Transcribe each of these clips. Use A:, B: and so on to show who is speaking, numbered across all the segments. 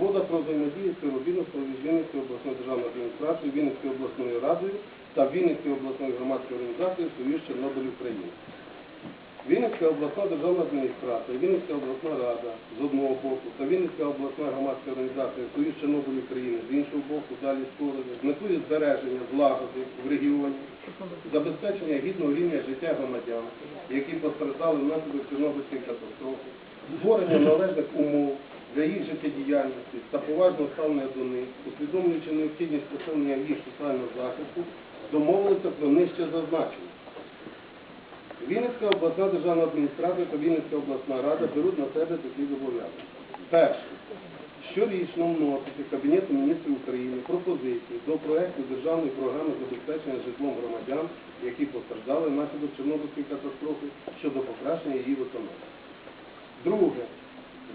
A: Угода про взаємодію співробітництва між Вінницькою обласною державною адміністрацією, Вінницькою обласною радою та Вінницькою обласною громадською організацією Союз Чорнобиль України. Вінницька обласна державна адміністрація, Вінницька обласна рада з одного боку та Вінницька обласна громадська організація Союз Чорнобиль України з іншого боку, далі сторони, з метою збереження злагоди в регіоні, забезпечення гідного рівня життя громадян, які постраждали внаслідок Чорнобильської катастрофи, створення належних умов для їх життєдіяльності та поважного ставлення до них, усвідомлюючи необхідність посилення їх соціального захисту, домовилися про нижче зазначення. Вінницька обласна державна адміністрація та Вінницька обласна рада беруть на себе такі зобов'язання. Перше. Щорічно вносити Кабінету міністрів України пропозиції до проекту державної програми забезпечення житлом громадян, які постраждали внаслідок Чорнобильської катастрофи щодо покращення її виконання. Друге.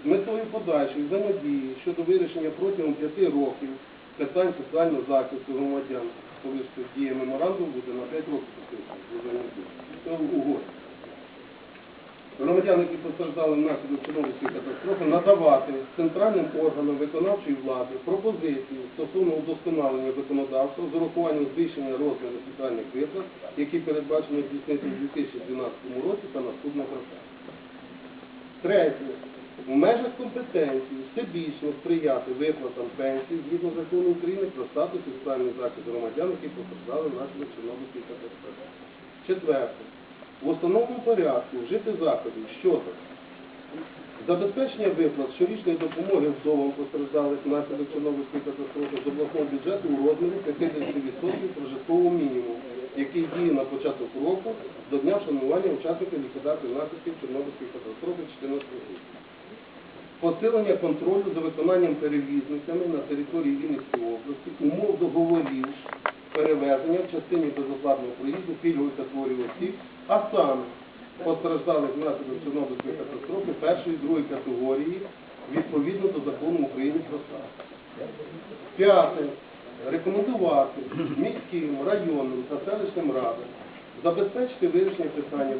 A: Метою подальшої взаємодії щодо вирішення протягом п'яти років питань соціального захисту громадян, коли ж діє меморандум буде на 5 років підписаний. Громадян, які постраждали внаслідок Чорнобильської катастрофи, надавати центральним органам виконавчої влади пропозиції стосовно удосконалення законодавства з урахуванням збільшення розміру соціальних виплат, які передбачено здійснити у 2012 році та наступних роках. Третє. В межах компетенції всебічно сприяти виплатам пенсій згідно закону України про статус і соціальний захист громадян, які постраждали внаслідок Чорнобильської катастрофи. Четверте. В установленому порядку вжити заходів щодо забезпечення виплат щорічної допомоги вдовам постраждалих внаслідок Чорнобильської катастрофи з обласного бюджету у розмірі 50% прожиткового мінімуму, який діє на початок року до дня вшанування учасників ліквідації наслідків Чорнобильської катастрофи 14 року. Посилення контролю за виконанням перевізниками на території Вінницької області умов договорів перевезення в частині безоплатного проїзду пільгової категорії осіб, а саме постраждалих внаслідок Чорнобильської катастрофи першої і другої категорії відповідно до закону України про САД. П'яте. Рекомендувати міським, районним та селищним радам забезпечити вирішення питання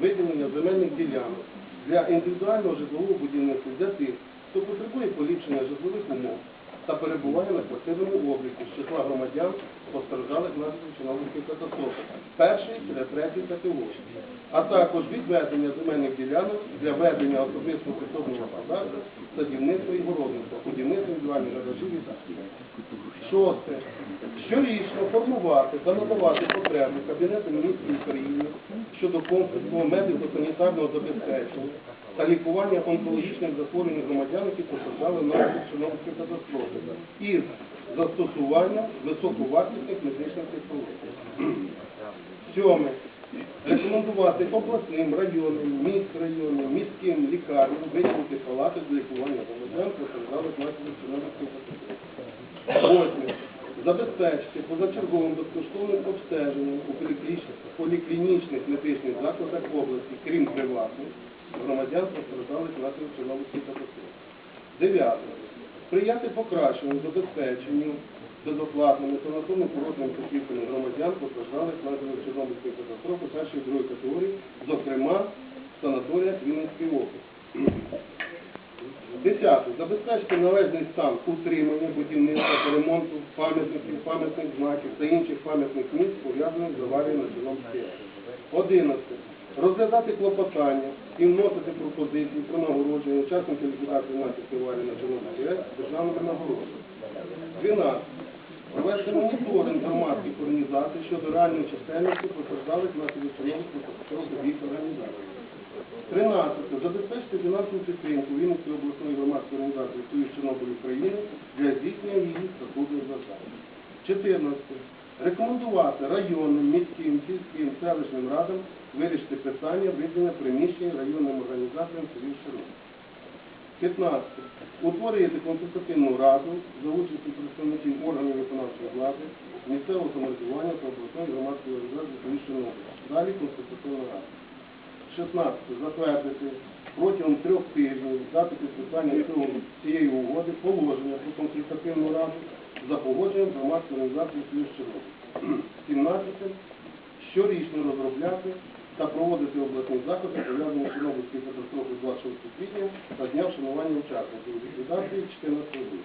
A: виділення земельних ділянок для індивідуального житлового будівництва для тих, хто потребує поліпшення житлових умов та перебуває на квартирному обліку з числа громадян, постраждалих внаслідок Чорнобильської катастрофи першої третьої категорії, а також відведення земельних ділянок для ведення особистого підсобного господарства, садівництва і городництва, будівництва індивідуальних гаражів і так. Шосте. Щорічно формувати та надавати потреби Кабінету міністрів України щодо комплексного медико-санітарного забезпечення та лікування онкологічних захворювань громадян, які постраждали внаслідок Чорнобильської катастрофи із застосуванням високовартісних медичних технологій. Сьоме. Рекомендувати обласним, районним, міськрайонним, міським лікарням виділити палати для лікування громадян, постраждалих внаслідок Чорнобильської катастрофи. Восьме. Забезпечити позачерговим безкоштовним обстеженням у поліклінічних медичних закладах області, крім приватних, громадян постраждалих внаслідок Чорнобильської катастрофи. Дев'яте. Сприяти покращенню, забезпеченню безоплатними санаторно-курортними потрібними громадян постраждалих внаслідок Чорнобильської катастрофи першої другої категорії, зокрема в санаторіях Вінницької області. Десяте. Забезпечити належний стан утримання, будівництва та ремонту пам'ятників, пам'ятних знаків та інших пам'ятних місць, пов'язаних з аварією на Чорнобильській. Одинадцяте. Розглядати клопотання і вносити пропозиції про нагородження учасників ліквідації наслідків аварії на Чорнобильській АЕС державними нагородами. 12. Провести моніторинг громадських організацій щодо реальної чисельності постраждалих внаслідок Чорнобильської катастрофи в їх організацій. 13. Забезпечити фінансову підтримку Вінницької обласної громадської організації Союз Чорнобиль України для здійснення її статутних завдань. 14. Рекомендувати районним, міським, сільським, селищним радам вирішити питання виділення приміщень районним організаціям Союз Чорнобиль. 15. Утворити консультативну раду за участю представників органів виконавчої влади, місцевого самоврядування та обласної громадської організації Союз Чорнобиль. Далі консультативна рада. 16. Затвердити протягом трьох тижнів дати підписання цієї угоди положення про консультативну раду за погодженням громадської організації Союз Чорнобиль. 17. Щорічно розробляти та проводити обласні заходи, пов'язані з Чорнобильською катастрофою 26 квітня та дня вшанування учасників ліквідації 14 грудня.